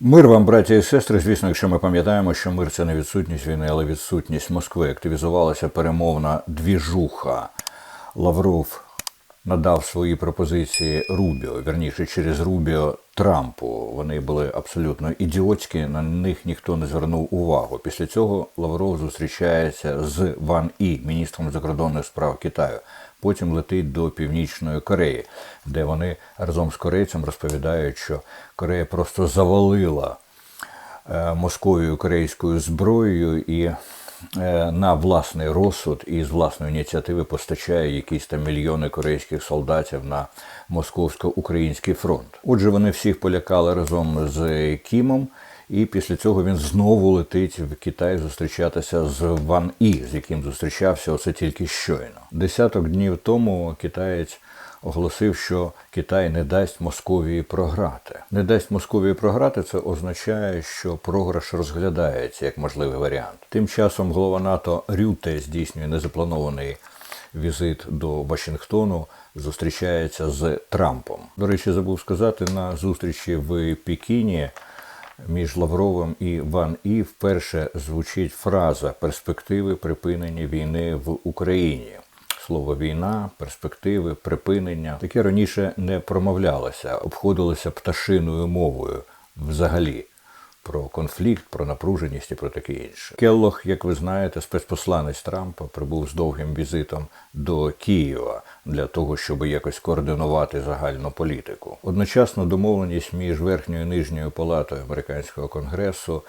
Мир вам, браті і сестри. Звісно, якщо ми пам'ятаємо, що мир це не відсутність війни, але відсутність Москви. Активізувалася перемовна двіжуха. Лавров надав свої пропозиції Рубіо, верніше через Рубіо Трампу. Вони були абсолютно ідіотські, на них ніхто не звернув увагу. Після цього Лавров зустрічається з Ван І, міністром закордонних справ Китаю. Потім летить до Північної Кореї, де вони разом з корейцем розповідають, що Корея просто завалила е, Московію корейською зброєю і на власний розсуд і з власної ініціативи постачає якісь там мільйони корейських солдатів на московсько-український фронт. Отже, вони всіх полякали разом з Кімом. І після цього він знову летить в Китай зустрічатися з Ван І, з яким зустрічався оце тільки щойно. Десяток днів тому китаєць оголосив, що Китай не дасть Московії програти. Не дасть Московії програти, це означає, що програш розглядається як можливий варіант. Тим часом голова НАТО Рюте здійснює незапланований візит до Вашингтону, зустрічається з Трампом. До речі, забув сказати на зустрічі в Пекіні між Лавровим і Ван І вперше звучить фраза перспективи припинення війни в Україні. Слово війна, перспективи, припинення таке раніше не промовлялося, обходилося пташиною мовою взагалі про конфлікт, про напруженість і про таке інше. Келлох, як ви знаєте, спецпосланець Трампа прибув з довгим візитом до Києва для того, щоб якось координувати загальну політику. Одночасно домовленість між верхньою і нижньою палатою американського конгресу.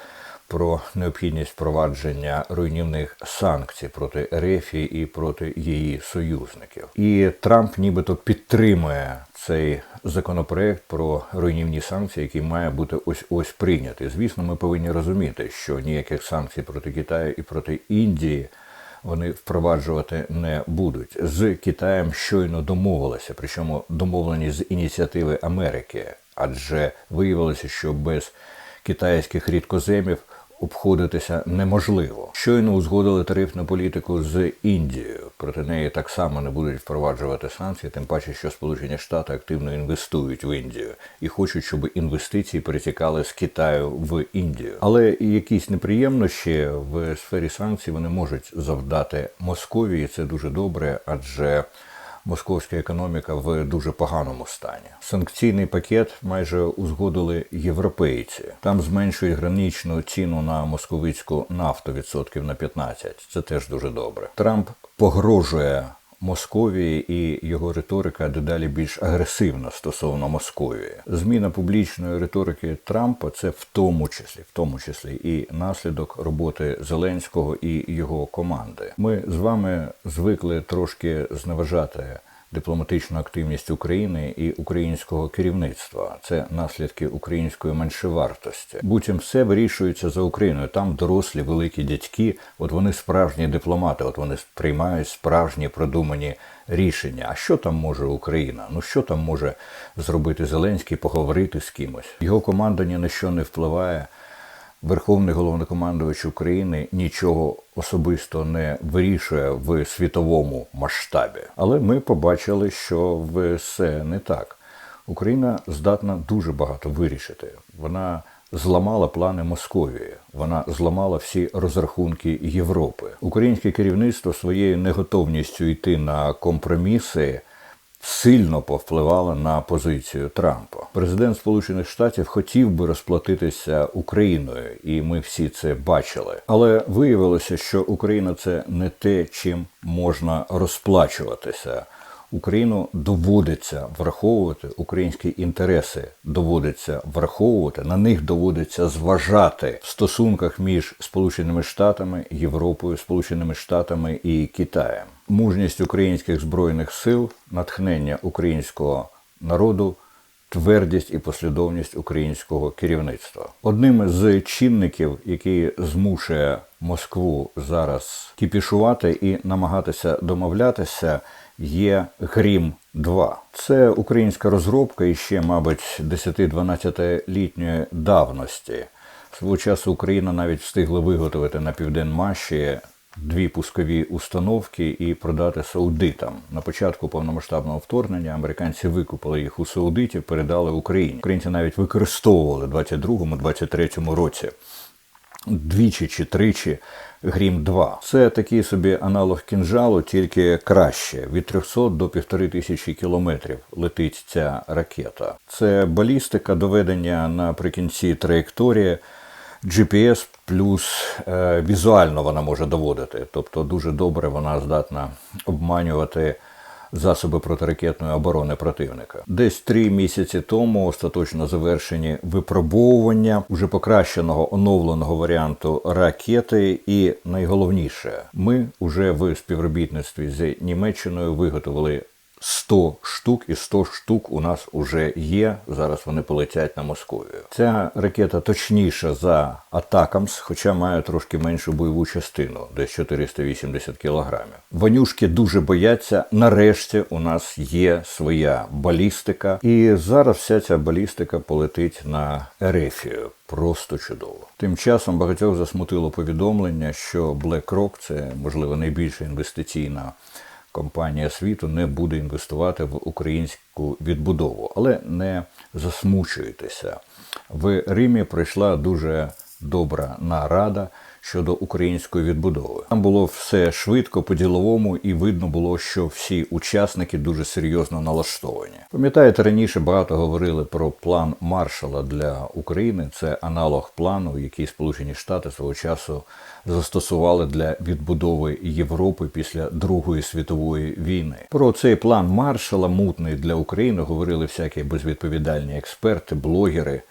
Про необхідність впровадження руйнівних санкцій проти Ерефії і проти її союзників, і Трамп нібито підтримує цей законопроект про руйнівні санкції, який має бути ось ось прийнятий. Звісно, ми повинні розуміти, що ніяких санкцій проти Китаю і проти Індії вони впроваджувати не будуть. З Китаєм щойно домовилися, причому домовлені з ініціативи Америки, адже виявилося, що без китайських рідкоземів обходитися неможливо. Щойно узгодили тарифну політику з Індією. Проти неї так само не будуть впроваджувати санкції, тим паче, що Сполучені Штати активно інвестують в Індію і хочуть, щоб інвестиції перетікали з Китаю в Індію. Але якісь неприємності в сфері санкцій вони можуть завдати Московії. Це дуже добре, адже московська економіка в дуже поганому стані. Санкційний пакет майже узгодили європейці. Там зменшують граничну ціну на московицьку нафту відсотків на 15. Це теж дуже добре. Трамп погрожує. Московії і його риторика дедалі більш агресивна стосовно Московії. Зміна публічної риторики Трампа це в тому числі, в тому числі і наслідок роботи Зеленського і його команди. Ми з вами звикли трошки зневажати дипломатичну активність України і українського керівництва. Це наслідки української меншовартості. Буцім все вирішується за Україною. Там дорослі великі дядьки, от вони справжні дипломати, от вони приймають справжні продумані рішення. А що там може Україна? Ну що там може зробити Зеленський, поговорити з кимось? Його команда ні на що не впливає. Верховний головнокомандувач України нічого особисто не вирішує в світовому масштабі. Але ми побачили, що все не так. Україна здатна дуже багато вирішити. Вона зламала плани Московії, вона зламала всі розрахунки Європи. Українське керівництво своєю неготовністю йти на компроміси сильно повпливала на позицію Трампа. Президент Сполучених Штатів хотів би розплатитися Україною, і ми всі це бачили. Але виявилося, що Україна це не те, чим можна розплачуватися. Україну доводиться враховувати, українські інтереси доводиться враховувати, на них доводиться зважати в стосунках між Сполученими Штатами, Європою, Сполученими Штатами і Китаєм. Мужність українських збройних сил, натхнення українського народу. Твердість і послідовність українського керівництва одним з чинників, який змушує Москву зараз кіпішувати і намагатися домовлятися, є Грім 2 Це українська розробка і ще, мабуть, 10-12 літньої давності. Свого часу Україна навіть встигла виготовити на Південмаші дві пускові установки і продати саудитам. На початку повномасштабного вторгнення американці викупили їх у саудитів, передали Україні. Українці навіть використовували в 22-23 році двічі чи тричі Грім 2. Це такий собі аналог кінжалу, тільки краще. Від 300 до 1500 кілометрів летить ця ракета. Це балістика, доведення наприкінці траєкторії. GPS плюс е, візуально вона може доводити. Тобто дуже добре вона здатна обманювати засоби протиракетної оборони противника. Десь три місяці тому остаточно завершені випробовування уже покращеного оновленого варіанту ракети. І найголовніше, ми вже в співробітництві з Німеччиною виготовили 100 штук, і 100 штук у нас уже є. Зараз вони полетять на Московію. Ця ракета точніша за Атакамс, хоча має трошки меншу бойову частину, десь 480 кілограмів. Ванюшки дуже бояться. Нарешті у нас є своя балістика, і зараз вся ця балістика полетить на Ерефію. Просто чудово. Тим часом багатьох засмутило повідомлення, що BlackRock – це можливо найбільша інвестиційна компанія світу не буде інвестувати в українську відбудову, але не засмучуйтеся. В Римі пройшла дуже добра нарада щодо української відбудови. Там було все швидко по-діловому, і видно було, що всі учасники дуже серйозно налаштовані. Пам'ятаєте, раніше багато говорили про план Маршала для України. Це аналог плану, який Сполучені Штати свого часу застосували для відбудови Європи після Другої світової війни. Про цей план Маршала мутний для України говорили всякі безвідповідальні експерти, блогери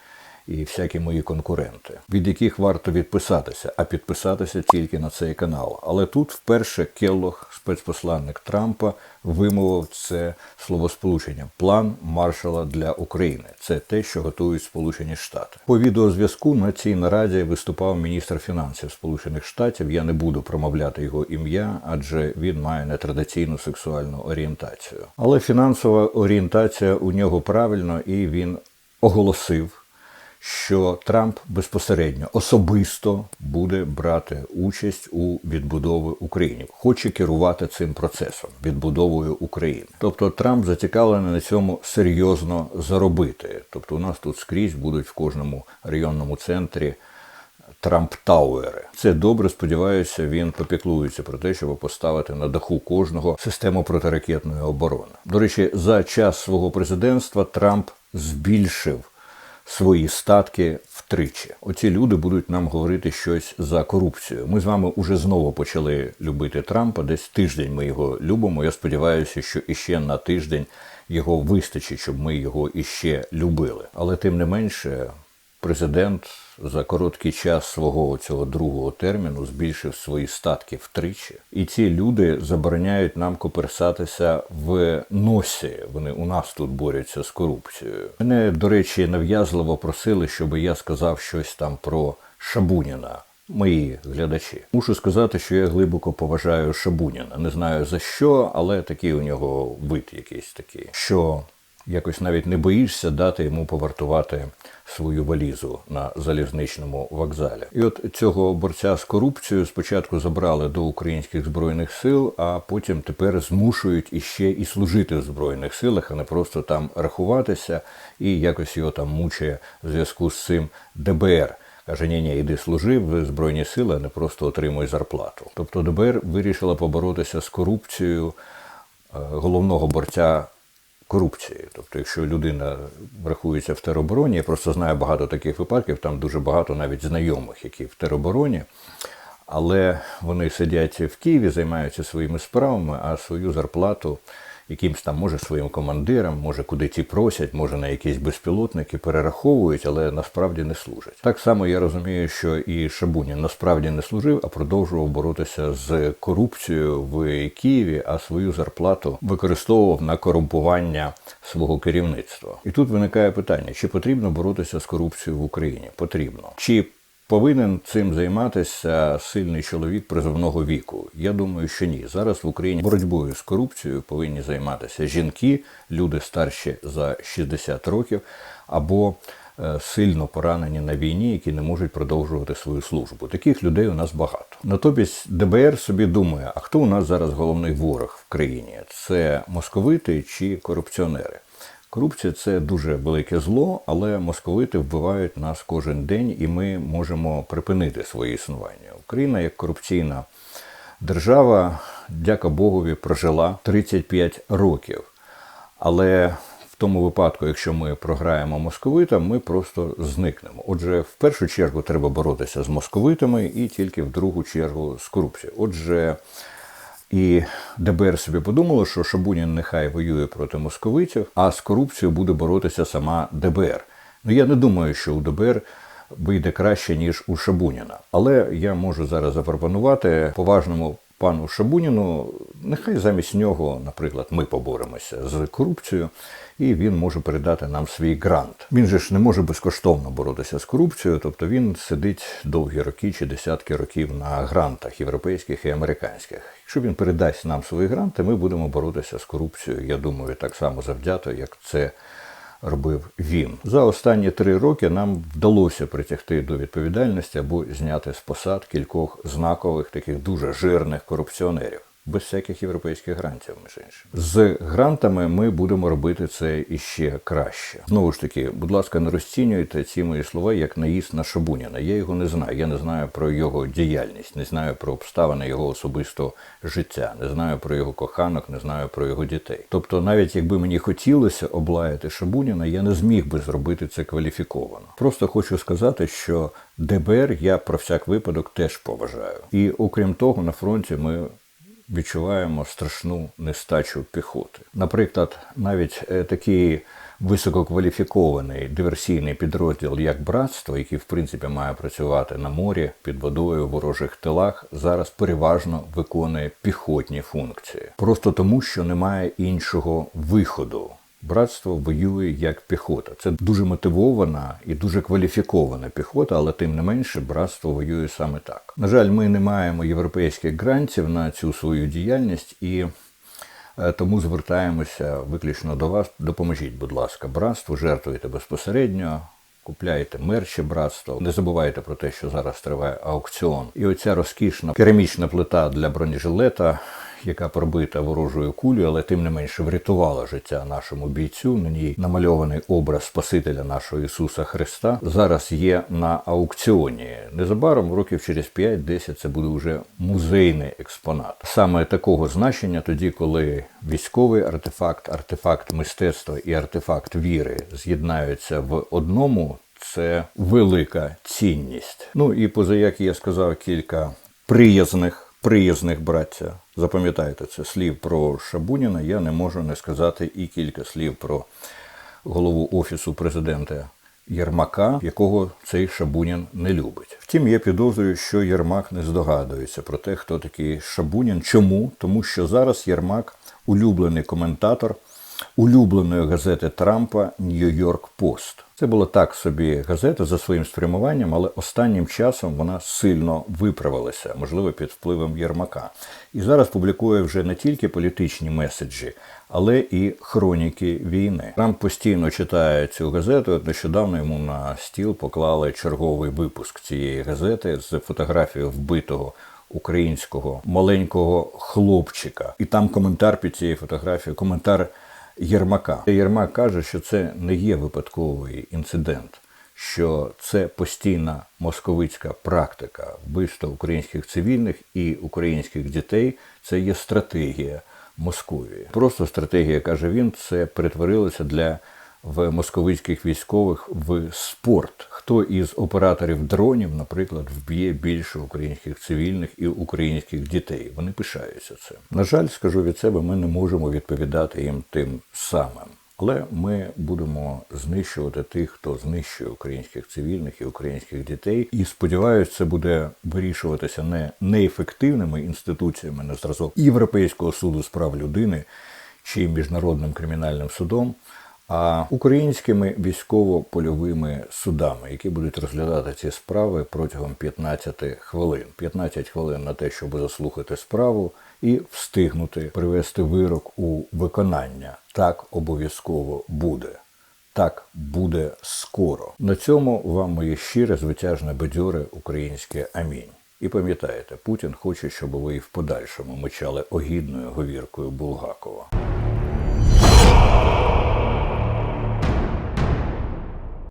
і всякі мої конкуренти, від яких варто відписатися, а підписатися тільки на цей канал. Але тут вперше Келлог, спецпосланник Трампа, вимовив це словосполучення план маршала для України. Це те, що готують Сполучені Штати. По відеозв'язку на цій нараді виступав міністр фінансів Сполучених Штатів. Я не буду промовляти його ім'я, адже він має нетрадиційну сексуальну орієнтацію. Але фінансова орієнтація у нього правильно, і він оголосив що Трамп безпосередньо особисто буде брати участь у відбудові України, хоче керувати цим процесом відбудовою України. Тобто Трамп зацікавлений на цьому серйозно заробити. Тобто, у нас тут скрізь будуть в кожному районному центрі. Трамп Тауери. Це добре. Сподіваюся, він попіклується про те, щоб поставити на даху кожного систему протиракетної оборони. До речі, за час свого президентства Трамп збільшив свої статки втричі. Оці люди будуть нам говорити щось за корупцію. Ми з вами уже знову почали любити Трампа. Десь тиждень ми його любимо. Я сподіваюся, що іще на тиждень його вистачить, щоб ми його іще любили. Але тим не менше, президент за короткий час свого цього другого терміну збільшив свої статки втричі, і ці люди забороняють нам коперсатися в носі. Вони у нас тут борються з корупцією. Мене, до речі, нав'язливо просили, щоб я сказав щось там про Шабуніна. Мої глядачі, мушу сказати, що я глибоко поважаю Шабуніна. Не знаю за що, але такий у нього вид якийсь такий, що якось навіть не боїшся дати йому повартувати свою валізу на залізничному вокзалі. І от цього борця з корупцією спочатку забрали до українських збройних сил, а потім тепер змушують іще і служити в збройних силах, а не просто там рахуватися і якось його там мучає в зв'язку з цим ДБР. Каже, ні, ні, іди служи в Збройні сили, а не просто отримуй зарплату. Тобто ДБР вирішила поборотися з корупцією е, головного борця корупції. Тобто, якщо людина рахується в теробороні, я просто знаю багато таких випадків, там дуже багато навіть знайомих, які в теробороні, але вони сидять в Києві, займаються своїми справами, а свою зарплату якимсь там, може, своїм командирам, може, куди ті просять, може на якісь безпілотники перераховують, але насправді не служать. Так само я розумію, що і Шабунін насправді не служив, а продовжував боротися з корупцією в Києві, а свою зарплату використовував на корумпування свого керівництва. І тут виникає питання: чи потрібно боротися з корупцією в Україні? Потрібно. Чи Повинен цим займатися сильний чоловік призовного віку. Я думаю, що ні. Зараз в Україні боротьбою з корупцією повинні займатися жінки, люди старші за 60 років, або е, сильно поранені на війні, які не можуть продовжувати свою службу. Таких людей у нас багато. Натомість ДБР собі думає, а хто у нас зараз головний ворог в країні? Це московити чи корупціонери? Корупція це дуже велике зло, але московити вбивають нас кожен день, і ми можемо припинити своє існування. Україна як корупційна держава, дяка Богові, прожила 35 років. Але в тому випадку, якщо ми програємо московитам, ми просто зникнемо. Отже, в першу чергу треба боротися з московитами і тільки в другу чергу з корупцією. Отже, і ДБР собі подумало, що Шабунін нехай воює проти московитів, а з корупцією буде боротися сама ДБР. Ну я не думаю, що у ДБР вийде краще, ніж у Шабуніна. Але я можу зараз запропонувати поважному пану Шабуніну, нехай замість нього, наприклад, ми поборемося з корупцією, і він може передати нам свій грант. Він же ж не може безкоштовно боротися з корупцією, тобто він сидить довгі роки чи десятки років на грантах європейських і американських. Якщо він передасть нам свої гранти, ми будемо боротися з корупцією. Я думаю, так само завдято, як це робив він. За останні три роки нам вдалося притягти до відповідальності або зняти з посад кількох знакових таких дуже жирних корупціонерів. Без всяких європейських грантів, між іншим. З грантами ми будемо робити це іще краще. Знову ж таки, будь ласка, не розцінюйте ці мої слова як наїзд на Шабуніна. Я його не знаю. Я не знаю про його діяльність, не знаю про обставини його особистого життя, не знаю про його коханок, не знаю про його дітей. Тобто, навіть якби мені хотілося облаяти Шабуніна, я не зміг би зробити це кваліфіковано. Просто хочу сказати, що ДБР я про всяк випадок теж поважаю. І окрім того, на фронті ми відчуваємо страшну нестачу піхоти. Наприклад, навіть е, такий висококваліфікований диверсійний підрозділ, як братство, який в принципі має працювати на морі під водою в ворожих тилах, зараз переважно виконує піхотні функції, просто тому, що немає іншого виходу. Братство воює як піхота. Це дуже мотивована і дуже кваліфікована піхота, але тим не менше братство воює саме так. На жаль, ми не маємо європейських грантів на цю свою діяльність і е, тому звертаємося виключно до вас. Допоможіть, будь ласка, братству, жертвуйте безпосередньо. Купляйте мерчі братства. Не забувайте про те, що зараз триває аукціон. І оця розкішна керамічна плита для бронежилета, яка пробита ворожою кулею, але тим не менше врятувала життя нашому бійцю. На ній намальований образ Спасителя нашого Ісуса Христа. Зараз є на аукціоні. Незабаром, років через 5-10, це буде вже музейний експонат. Саме такого значення, тоді, коли військовий артефакт, артефакт мистецтва і артефакт віри з'єднаються в одному. Це велика цінність. Ну і поза як я сказав кілька приязних приязних браття. Запам'ятайте це слів про Шабуніна. Я не можу не сказати і кілька слів про голову офісу президента Єрмака, якого цей Шабунін не любить. Втім, я підозрюю, що Єрмак не здогадується про те, хто такий Шабунін. Чому? Тому що зараз Єрмак улюблений коментатор улюбленої газети Трампа Нью-Йорк Пост. Це була так собі газета за своїм спрямуванням, але останнім часом вона сильно виправилася, можливо, під впливом Єрмака. І зараз публікує вже не тільки політичні меседжі, але і хроніки війни. Трамп постійно читає цю газету. От нещодавно йому на стіл поклали черговий випуск цієї газети з фотографією вбитого. Українського маленького хлопчика, і там коментар під цією фотографією, коментар Єрмака. Єрмак каже, що це не є випадковий інцидент, що це постійна московицька практика вбивства українських цивільних і українських дітей. Це є стратегія Московії. Просто стратегія каже він, це перетворилося для в московицьких військових в спорт. Хто із операторів дронів, наприклад, вб'є більше українських цивільних і українських дітей? Вони пишаються цим. На жаль, скажу від себе, ми не можемо відповідати їм тим самим. Але ми будемо знищувати тих, хто знищує українських цивільних і українських дітей. І сподіваюся, це буде вирішуватися не неефективними інституціями на зразок Європейського суду з прав людини чи міжнародним кримінальним судом а українськими військово-польовими судами, які будуть розглядати ці справи протягом 15 хвилин. 15 хвилин на те, щоб заслухати справу і встигнути привести вирок у виконання. Так обов'язково буде. так буде скоро. На цьому вам моє щире, звитяжне, бадьоре українське амінь. І пам'ятаєте, Путін хоче, щоб ви і в подальшому мочали огідною говіркою Булгакова.